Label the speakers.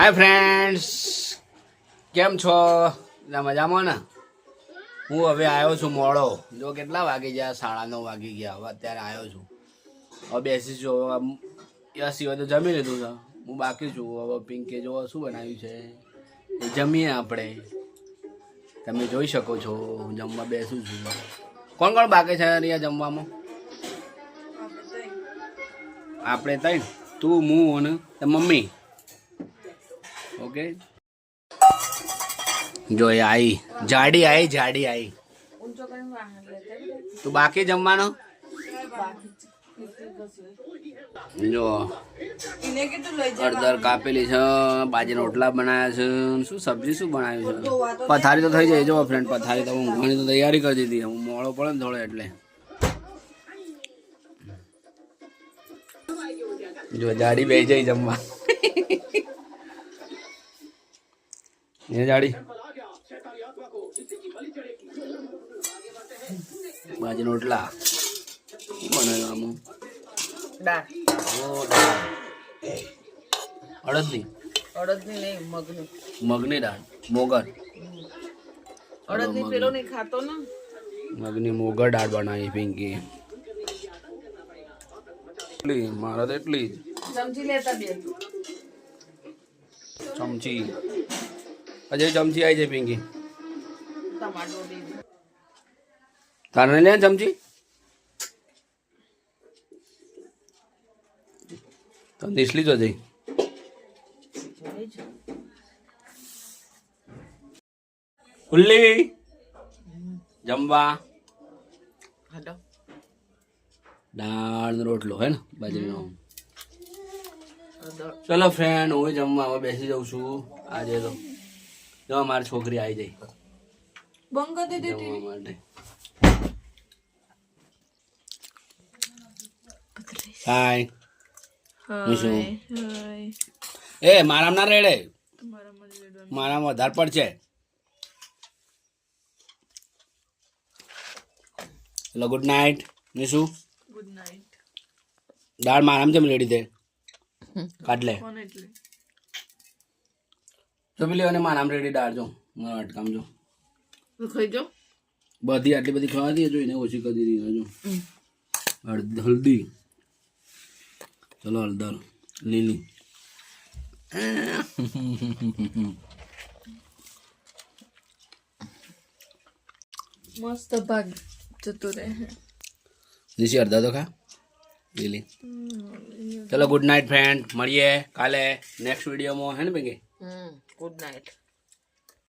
Speaker 1: Hi friends કેમ છો? મજામાં ને? હું હવે આવ્યો છું મોડો. જો કેટલા વાગી ગયા? સાડા નવ વાગી ગયા. હવે અત્યારે આવ્યો છું. હવે બેસી છું. હવે યસી તો જમી લીધું છે. હું બાકી છું. હવે પિંકે જો શું બનાવ્યું છે? એ જમીએ આપણે. તમે જોઈ શકો છો. હું જમવા બેસું છું. કોણ કોણ બાકી છે અહીંયા જમવામાં? આપણે તઈ તું હું અને મમ્મી. ઓકે જો એ આવી જાડી આવી જાડી આવી તું બાકી જમવાનો? જો. અડદર કાપેલી છે બાજીના રોટલા બનાવ્યા છે શું સબ્જી શું બનાવ્યું છે? પથારી તો થઈ જાય, જો ફ્રેન્ડ પથારી તો હું ઘણી તો તૈયારી કરી દીધી. હું મોડો પડે ને થોડો એટલે. જો જાડી બે જઈ જમવા. એ जाड़ी। બાજી રોટલા દાળ અડદની
Speaker 2: અડદની નહીં મગની
Speaker 1: મગની દાળ મોગર
Speaker 2: અડદની પેલો નહીં ખાતો ને
Speaker 1: મગની મોગર દાળ બનાવી પિંકી એટલી મારે તો એટલી જ
Speaker 2: ચમચી લેતા બે
Speaker 1: ચમચી હજી ચમચી આવી જાય પિંકી. તારે લે ચમચી? તો દીસલી તો જઈ ઉલ્લી જમવા દાળનો રોટલો હે ને બાજરીનો. ચલો ફ્રેન્ડ હું જમવા બેસી જાઉં છું. આજે તો જો મારી છોકરી આવી જઈ
Speaker 2: બંગા કરી દે
Speaker 1: જમવા માટે. હાય. હાય એ મારામાં ના રેડે. મારામાં વધારે પડશે ચલો good night Nishu
Speaker 2: good night
Speaker 1: દાળ મારામાં કેમ રેડી દે કાઢ લે.
Speaker 2: એટલે?
Speaker 1: તો પેલી અને મારામાં રેડી દાળ જો મારા
Speaker 2: અટકામજો ખાઈ જાઓ.
Speaker 1: બધી આટલી બધી ખાવા દઈએ જોઈને ઓછી કરી દીધી જો હળદી ચલો હળદર. લીલી.
Speaker 2: મસ્ત ભાગ જતો રહે.
Speaker 1: નીચે અડધા તો ખા. લીલી. ચલો ગુડ નાઇટ ફ્રેન્ડ મળીએ કાલે નેક્સ્ટ વિડીયોમાં હે ને ભેગી?
Speaker 2: હમ. Good night